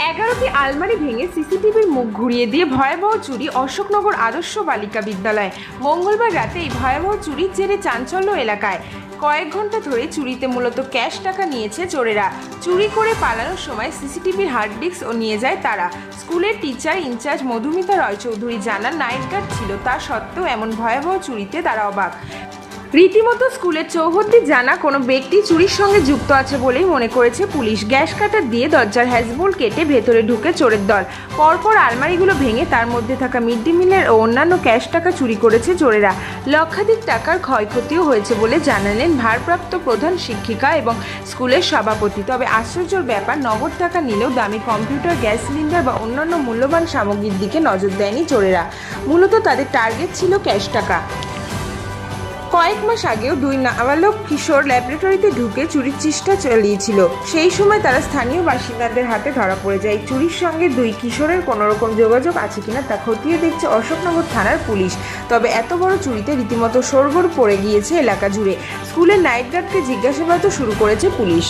এগারোটি আলমারি ভেঙে সিসিটিভির মুখ ঘুরিয়ে দিয়ে ভয়াবহ চুরি অশোকনগর আদর্শ বালিকা বিদ্যালয়। মঙ্গলবার রাতে এই ভয়াবহ চুরির জেরে চাঞ্চল্য এলাকায়। কয়েক ঘণ্টা ধরে চুরিতে মূলত ক্যাশ টাকা নিয়েছে চোরেরা। চুরি করে পালানোর সময় সিসিটিভির হার্ড ডিস্ক ও নিয়ে যায় তারা। স্কুলের টিচার ইনচার্জ মধুমিতা রয়চৌধুরী জানান, নাইট গার্ড ছিল তা সত্ত্বেও এমন ভয়াবহ চুরিতে তারা অবাক। রীতিমতো স্কুলের চৌহদ্দি জানা কোনো ব্যক্তি চুরির সঙ্গে যুক্ত আছে বলেই মনে করেছে পুলিশ। গ্যাস কাটার দিয়ে দরজার হ্যাজবোল কেটে ভেতরে ঢুকে চোরের দল। পরপর আলমারিগুলো ভেঙে তার মধ্যে থাকা মিড ডে মিলের ও অন্যান্য ক্যাশ টাকা চুরি করেছে চোরেরা। লক্ষাধিক টাকার ক্ষয়ক্ষতিও হয়েছে বলে জানালেন ভারপ্রাপ্ত প্রধান শিক্ষিকা এবং স্কুলের সভাপতি। তবে আশ্চর্যর ব্যাপার, নগদ টাকা নিলেও দামি কম্পিউটার, গ্যাস সিলিন্ডার বা অন্যান্য মূল্যবান সামগ্রীর দিকে নজর দেয়নি চোরেরা। মূলত তাদের টার্গেট ছিল ক্যাশ টাকা। কয়েক মাস আগেও দুই নাবালক কিশোর ল্যাবরেটরিতে ঢুকে চুরির চেষ্টা চালিয়েছিল। সেই সময় তারা স্থানীয় বাসিন্দাদের হাতে ধরা পড়ে যায়। চুরির সঙ্গে দুই কিশোরের কোনোরকম যোগাযোগ আছে কিনা তা খতিয়ে দেখছে অশোকনগর থানার পুলিশ। তবে এত বড় চুরিতে রীতিমতো সরগোড় পড়ে গিয়েছে এলাকা জুড়ে। স্কুলের নাইট গার্ডকে জিজ্ঞাসাবাদও শুরু করেছে পুলিশ।